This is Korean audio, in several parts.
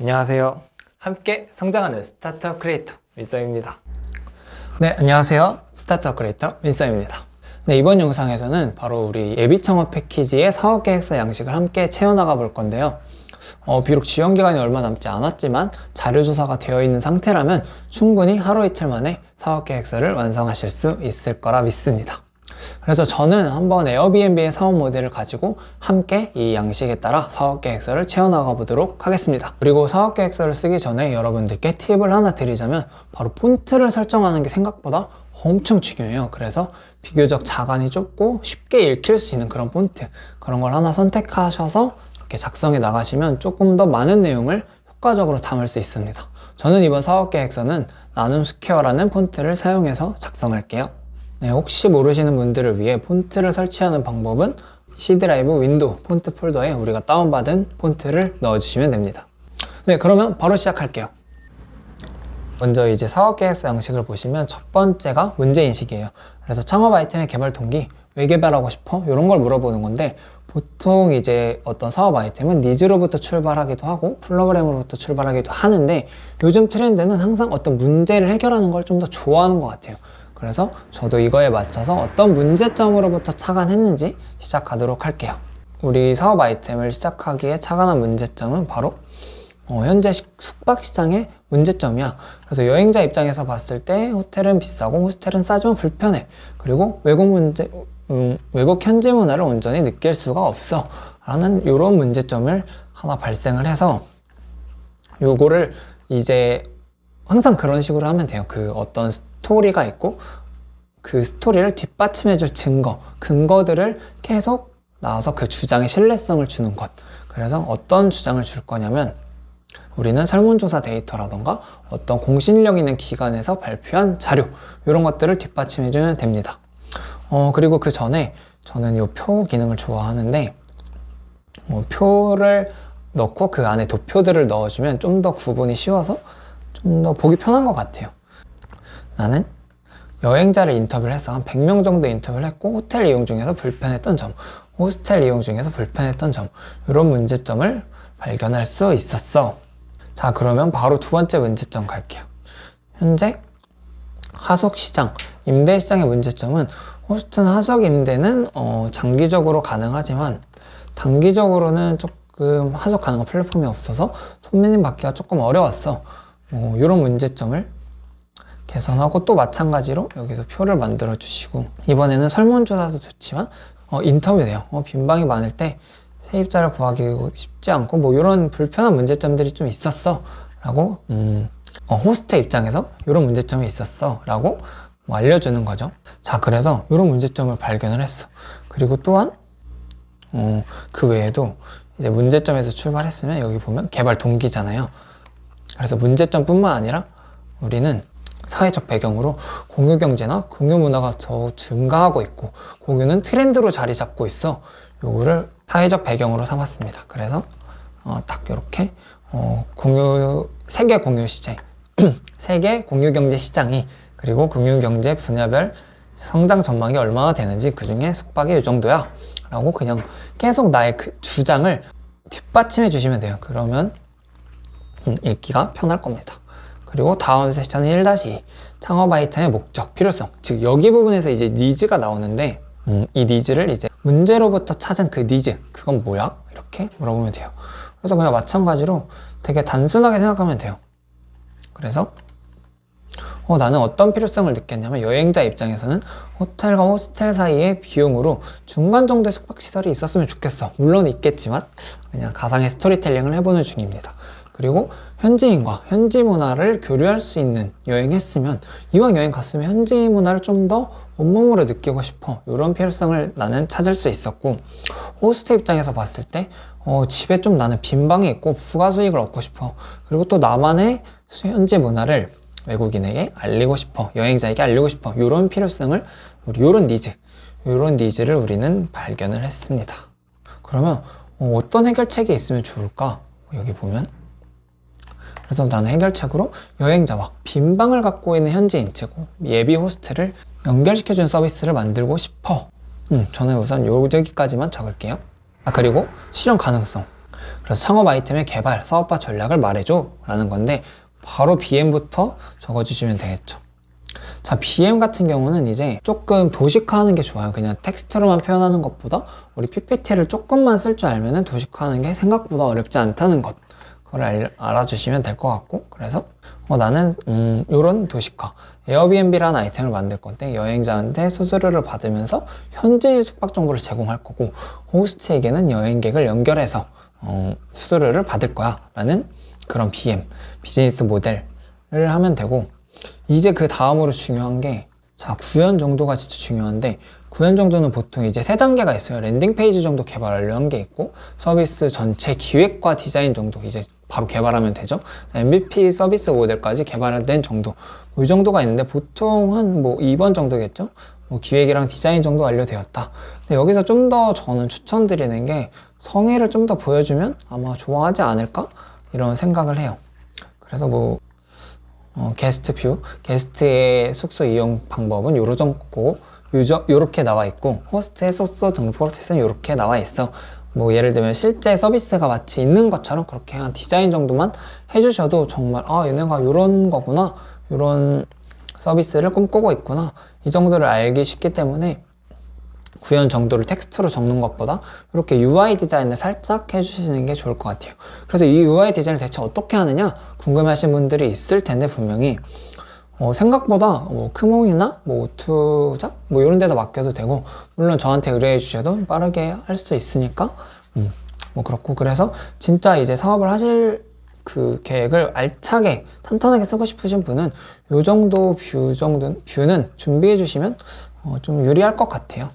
안녕하세요. 함께 성장하는 스타트업 크리에이터 민썸입니다. 네, 안녕하세요. 스타트업 크리에이터 민썸입니다. 네, 이번 영상에서는 바로 우리 예비 창업 패키지의 사업 계획서 양식을 함께 채워나가 볼 건데요. 어, 비록 지원 기간이 얼마 남지 않았지만 자료 조사가 되어 있는 상태라면 충분히 하루 이틀 만에 사업 계획서를 완성하실 수 있을 거라 믿습니다. 그래서 저는 한번 에어비앤비의 사업 모델을 가지고 함께 이 양식에 따라 사업 계획서를 채워나가 보도록 하겠습니다. 그리고 사업 계획서를 쓰기 전에 여러분들께 팁을 하나 드리자면 바로 폰트를 설정하는 게 생각보다 엄청 중요해요. 그래서 비교적 자간이 좁고 쉽게 읽힐 수 있는 그런 폰트 그런 걸 하나 선택하셔서 이렇게 작성해 나가시면 조금 더 많은 내용을 효과적으로 담을 수 있습니다. 저는 이번 사업 계획서는 나눔 스퀘어라는 폰트를 사용해서 작성할게요. 네, 혹시 모르시는 분들을 위해 폰트를 설치하는 방법은 C 드라이브 윈도우 폰트 폴더에 우리가 다운받은 폰트를 넣어주시면 됩니다. 네, 그러면 바로 시작할게요. 먼저 이제 사업 계획서 양식을 보시면 첫 번째가 문제 인식이에요. 그래서 창업 아이템의 개발 동기, 왜 개발하고 싶어? 이런 걸 물어보는 건데 보통 이제 어떤 사업 아이템은 니즈로부터 출발하기도 하고 플로그램으로부터 출발하기도 하는데 요즘 트렌드는 항상 어떤 문제를 해결하는 걸 좀 더 좋아하는 것 같아요. 그래서 저도 이거에 맞춰서 어떤 문제점으로부터 착안했는지 시작하도록 할게요. 우리 사업 아이템을 시작하기에 착안한 문제점은 바로 어, 현재 시- 숙박 시장의 문제점이야. 그래서 여행자 입장에서 봤을 때 호텔은 비싸고 호스텔은 싸지만 불편해. 그리고 외국 문제, 음, 외국 현지 문화를 온전히 느낄 수가 없어. 라는 이런 문제점을 하나 발생을 해서 요거를 이제 항상 그런 식으로 하면 돼요. 그 어떤 스토리가 있고 그 스토리를 뒷받침해줄 증거, 근거들을 계속 나와서 그 주장의 신뢰성을 주는 것. 그래서 어떤 주장을 줄 거냐면 우리는 설문조사 데이터라던가 어떤 공신력 있는 기관에서 발표한 자료 이런 것들을 뒷받침해주면 됩니다. 어 그리고 그 전에 저는 이 표 기능을 좋아하는데 뭐 표를 넣고 그 안에 도표들을 넣어주면 좀 더 구분이 쉬워서 좀 더 보기 편한 것 같아요. 나는 여행자를 인터뷰를 해서 한 100명 정도 인터뷰를 했고 호텔 이용 중에서 불편했던 점, 호스텔 이용 중에서 불편했던 점 이런 문제점을 발견할 수 있었어. 자 그러면 바로 두 번째 문제점 갈게요. 현재 하석 시장, 임대 시장의 문제점은 호스트는 하석 임대는 어, 장기적으로 가능하지만 단기적으로는 조금 하석 가능한 플랫폼이 없어서 손님 받기가 조금 어려웠어. 뭐 이런 문제점을 개선하고 또 마찬가지로 여기서 표를 만들어 주시고 이번에는 설문조사도 좋지만 어, 인터뷰돼요. 어, 빈방이 많을 때 세입자를 구하기 쉽지 않고 뭐 이런 불편한 문제점들이 좀 있었어 라고 음, 어, 호스트 입장에서 이런 문제점이 있었어 라고 뭐 알려주는 거죠. 자 그래서 이런 문제점을 발견을 했어. 그리고 또한 어, 그 외에도 이제 문제점에서 출발했으면 여기 보면 개발 동기잖아요. 그래서 문제점뿐만 아니라 우리는 사회적 배경으로 공유 경제나 공유 문화가 더 증가하고 있고 공유는 트렌드로 자리 잡고 있어. 요거를 사회적 배경으로 삼았습니다. 그래서 어, 딱 이렇게 어, 공유 세계 공유 시장, 세계 공유 경제 시장이 그리고 공유 경제 분야별 성장 전망이 얼마나 되는지 그 중에 숙박이 이 정도야. 라고 그냥 계속 나의 그 주장을 뒷받침해 주시면 돼요. 그러면 음, 읽기가 편할 겁니다. 그리고 다음 세션은 1-2 창업 아이템의 목적, 필요성 즉 여기 부분에서 이제 니즈가 나오는데 음, 이 니즈를 이제 문제로부터 찾은 그 니즈 그건 뭐야? 이렇게 물어보면 돼요. 그래서 그냥 마찬가지로 되게 단순하게 생각하면 돼요. 그래서 어, 나는 어떤 필요성을 느꼈냐면 여행자 입장에서는 호텔과 호스텔 사이의 비용으로 중간 정도의 숙박시설이 있었으면 좋겠어. 물론 있겠지만 그냥 가상의 스토리텔링을 해보는 중입니다. 그리고 현지인과 현지 문화를 교류할 수 있는 여행했으면 이왕 여행 갔으면 현지 문화를 좀 더 온몸으로 느끼고 싶어. 이런 필요성을 나는 찾을 수 있었고 호스트 입장에서 봤을 때 어, 집에 좀 나는 빈 방이 있고 부가 수익을 얻고 싶어. 그리고 또 나만의 수- 현지 문화를 외국인에게 알리고 싶어. 여행자에게 알리고 싶어. 이런 필요성을 우리 이런 니즈, 이런 니즈를 우리는 발견을 했습니다. 그러면 어, 어떤 해결책이 있으면 좋을까? 여기 보면 그래서 나는 해결책으로 여행자와 빈 방을 갖고 있는 현지인, 즉 예비 호스트를 연결시켜준 서비스를 만들고 싶어. 음, 저는 우선 여기까지만 적을게요. 아, 그리고 실현 가능성. 그래서 창업 아이템의 개발, 사업화 전략을 말해줘 라는 건데 바로 BM부터 적어주시면 되겠죠. 자, BM 같은 경우는 이제 조금 도식화하는 게 좋아요. 그냥 텍스트로만 표현하는 것보다 우리 PPT를 조금만 쓸 줄 알면은 도식화하는 게 생각보다 어렵지 않다는 것. 그걸 알, 알아주시면 될 것 같고 그래서 어, 나는 음, 요런 도식화 에어비앤비라는 아이템을 만들 건데 여행자한테 수수료를 받으면서 현지 숙박 정보를 제공할 거고 호스트에게는 여행객을 연결해서 어, 수수료를 받을 거야 라는 그런 BM 비즈니스 모델을 하면 되고 이제 그 다음으로 중요한 게 자, 구현 정도가 진짜 중요한데 구현 정도는 보통 이제 세 단계가 있어요. 랜딩 페이지 정도 개발 완료한 게 있고 서비스 전체 기획과 디자인 정도 이제 바로 개발하면 되죠. MVP 서비스 모델까지 개발된 정도 뭐 이 정도가 있는데 보통 한 뭐 2번 정도겠죠. 뭐 기획이랑 디자인 정도 완료되었다. 여기서 좀 더 저는 추천드리는 게 성의를 좀 더 보여주면 아마 좋아하지 않을까 이런 생각을 해요. 그래서 뭐 어, 게스트 뷰, 게스트의 숙소 이용 방법은 정도, 요저, 요렇게 나와 있고, 호스트의 숙소 등록 프로세스는 요렇게 나와 있어. 뭐, 예를 들면 실제 서비스가 마치 있는 것처럼 그렇게 한 디자인 정도만 해주셔도 정말, 아, 얘네가 요런 거구나. 요런 서비스를 꿈꾸고 있구나. 이 정도를 알기 쉽기 때문에 구현 정도를 텍스트로 적는 것보다 이렇게 UI 디자인을 살짝 해주시는 게 좋을 것 같아요. 그래서 이 UI 디자인을 대체 어떻게 하느냐 궁금하신 분들이 있을 텐데 분명히 어, 생각보다 뭐 크몽이나 뭐 오투자 뭐 이런 데다 맡겨도 되고 물론 저한테 의뢰해 주셔도 빠르게 할 수 있으니까 음, 뭐 그렇고 그래서 진짜 이제 사업을 하실 그 계획을 알차게 탄탄하게 쓰고 싶으신 분은 요 정도 뷰 정도 뷰는 준비해 주시면 어, 좀 유리할 것 같아요.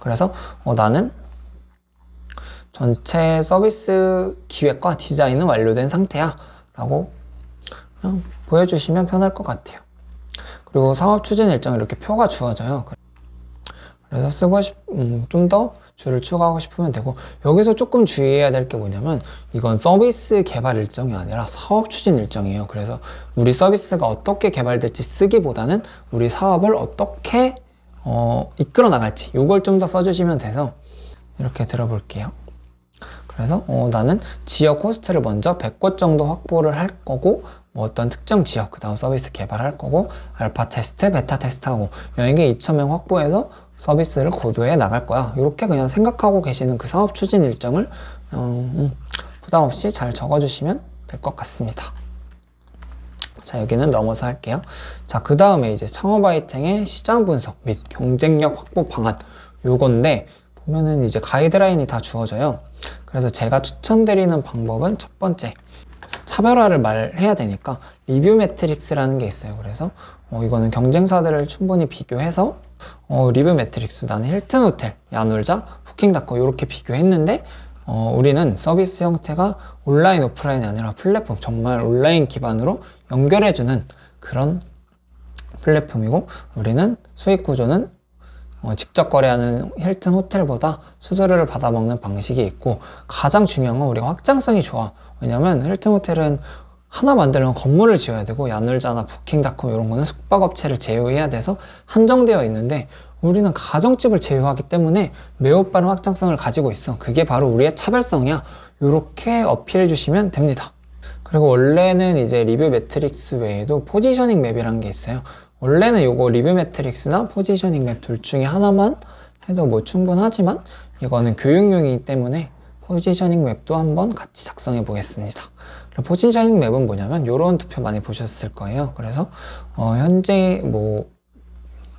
그래서 어, 나는 전체 서비스 기획과 디자인은 완료된 상태야 라고 그냥 보여주시면 편할 것 같아요. 그리고 사업 추진 일정 이렇게 표가 주어져요. 그래서 쓰고 싶, 음, 좀 더 줄을 추가하고 싶으면 되고 여기서 조금 주의해야 될 게 뭐냐면 이건 서비스 개발 일정이 아니라 사업 추진 일정이에요. 그래서 우리 서비스가 어떻게 개발될지 쓰기보다는 우리 사업을 어떻게 어, 이끌어 나갈지 요걸 좀 더 써주시면 돼서 이렇게 들어볼게요. 그래서 어, 나는 지역 호스트를 먼저 100곳 정도 확보를 할 거고 뭐 어떤 특정 지역 그 다음 서비스 개발할 거고 알파 테스트, 베타 테스트하고 여행객 2,000명 확보해서 서비스를 고도해 나갈 거야. 이렇게 그냥 생각하고 계시는 그 사업 추진 일정을 어, 음, 부담 없이 잘 적어주시면 될 것 같습니다. 자, 여기는 넘어서 할게요. 자, 그 다음에 이제 창업 아이템의 시장 분석 및 경쟁력 확보 방안. 요건데, 보면은 이제 가이드라인이 다 주어져요. 그래서 제가 추천드리는 방법은 첫 번째. 차별화를 말해야 되니까 리뷰 매트릭스라는 게 있어요. 그래서 어, 이거는 경쟁사들을 충분히 비교해서 어, 리뷰 매트릭스 나는 힐튼 호텔, 야놀자, 부킹닷컴 이렇게 비교했는데 어, 우리는 서비스 형태가 온라인, 오프라인이 아니라 플랫폼, 정말 온라인 기반으로 연결해주는 그런 플랫폼이고, 우리는 수익 구조는 어, 직접 거래하는 힐튼 호텔보다 수수료를 받아먹는 방식이 있고, 가장 중요한 건 우리가 확장성이 좋아. 왜냐면 힐튼 호텔은 하나 만들려면 건물을 지어야 되고, 야놀자나 부킹닷컴 이런 거는 숙박업체를 제휴해야 돼서 한정되어 있는데, 우리는 가정집을 제휴하기 때문에 매우 빠른 확장성을 가지고 있어. 그게 바로 우리의 차별성이야. 이렇게 어필해 주시면 됩니다. 그리고 원래는 이제 리뷰 매트릭스 외에도 포지셔닝 맵이라는 게 있어요. 원래는 이거 리뷰 매트릭스나 포지셔닝 맵 둘 중에 하나만 해도 뭐 충분하지만 이거는 교육용이기 때문에 포지셔닝 맵도 한번 같이 작성해 보겠습니다. 포지셔닝 맵은 뭐냐면 이런 투표 많이 보셨을 거예요. 그래서 어 현재 뭐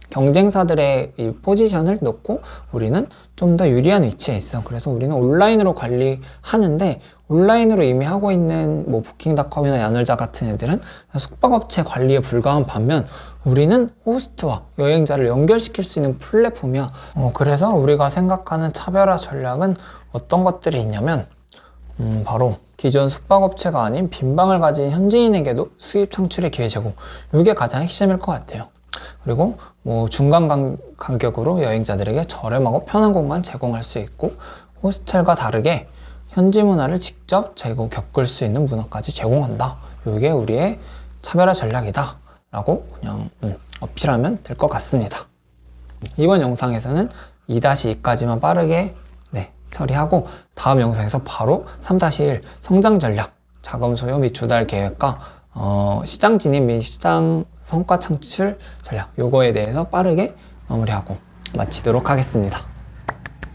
경쟁사들의 이 포지션을 놓고 우리는 좀 더 유리한 위치에 있어. 그래서 우리는 온라인으로 관리하는데 온라인으로 이미 하고 있는 뭐 부킹닷컴이나 야놀자 같은 애들은 숙박업체 관리에 불과한 반면 우리는 호스트와 여행자를 연결시킬 수 있는 플랫폼이야. 어, 그래서 우리가 생각하는 차별화 전략은 어떤 것들이 있냐면 음, 바로 기존 숙박업체가 아닌 빈방을 가진 현지인에게도 수입 창출의 기회 제공. 이게 가장 핵심일 것 같아요. 그리고 뭐 중간 간, 간격으로 여행자들에게 저렴하고 편한 공간 제공할 수 있고 호스텔과 다르게 현지 문화를 직접 제공 겪을 수 있는 문화까지 제공한다. 이게 우리의 차별화 전략이다. 라고 그냥 음, 어필하면 될 것 같습니다. 이번 영상에서는 2-2까지만 빠르게 네, 처리하고 다음 영상에서 바로 3-1 성장 전략, 자금 소요 및 조달 계획과 어, 시장 진입 및 시장 성과 창출 전략 요거에 대해서 빠르게 마무리하고 마치도록 하겠습니다.